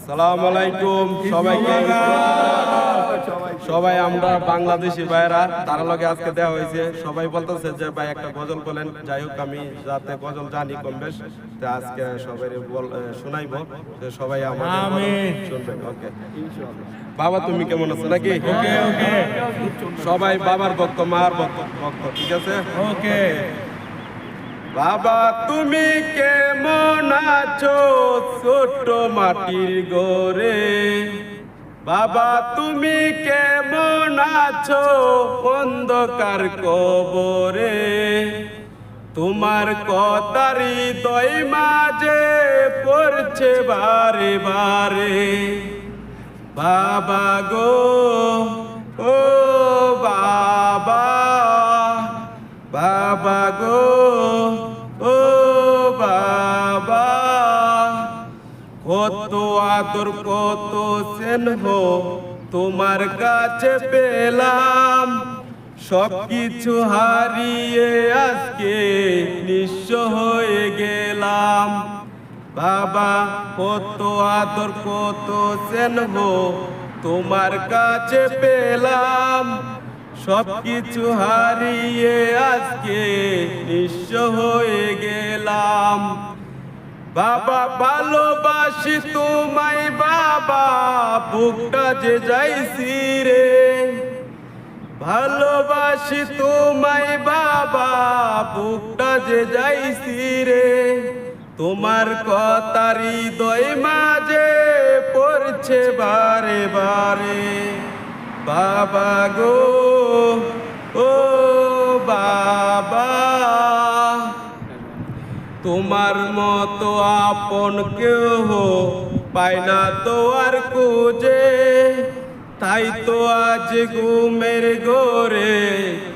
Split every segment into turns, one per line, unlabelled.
আসসালামু আলাইকুম সবাইকে। সবাই আমরা বাংলাদেশি ভাইরা তার লগে আজকে দেওয়া হয়েছে। সবাই বলতেছে যে ভাই একটা গজল বলেন যাই হোক আমি যাতে গজল জানি কম বেশ তো আজকে সবাই শোনাইব তো সবাই শুনবেন ওকে। বাবা তুমি কেমন আছো নাকি?
ওকে ওকে।
সবাই বাবার ভক্ত মার ভক্ত ভক্ত ঠিক আছে?
ওকে।
বাবা তুমি কেমন আছো ছোট মাটির গোরে বাবা, তুমি কেমন আছো অন্ধকার কবরে? তোমার কথারি দই মাঝে পড়ছে বারে বারে। বাবা গো, ও বাবা বাবা গো, ও কত আদর, কত স্নেহ তোমার কাছে পেলাম। সব কিছু হারিয়ে আজকে নিঃস্ব হয়ে গেলাম। বাবা, কত আদর, কত স্নেহ তোমার কাছে পেলাম। সব কিছু হারিয়ে আজকে নিঃস্ব হয়ে গেলাম। বাবা ভালোবাসি তোমায়, বাবা, বুকটা যে যাইছি রে। ভালোবাসি তোমায়, বাবা, বুকটা যে যাইছি রে। তোমার কথারি দই মাঝে পড়ছে বারে বারে। বাবা গো, ও বাবা। তোমার মতো আপন কেহ পায় না তো আর কুজে তাই তো আজ ঘুমের গোরে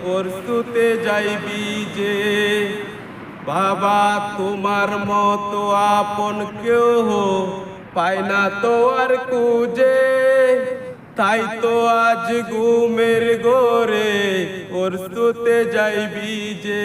পরশুতে যাইবি যে বাবা, তোমার মতো আপন কেহ পায় না তো আর কুজে তাই তো আজ ঘুমের গোরে পরশুতে যাইবি যে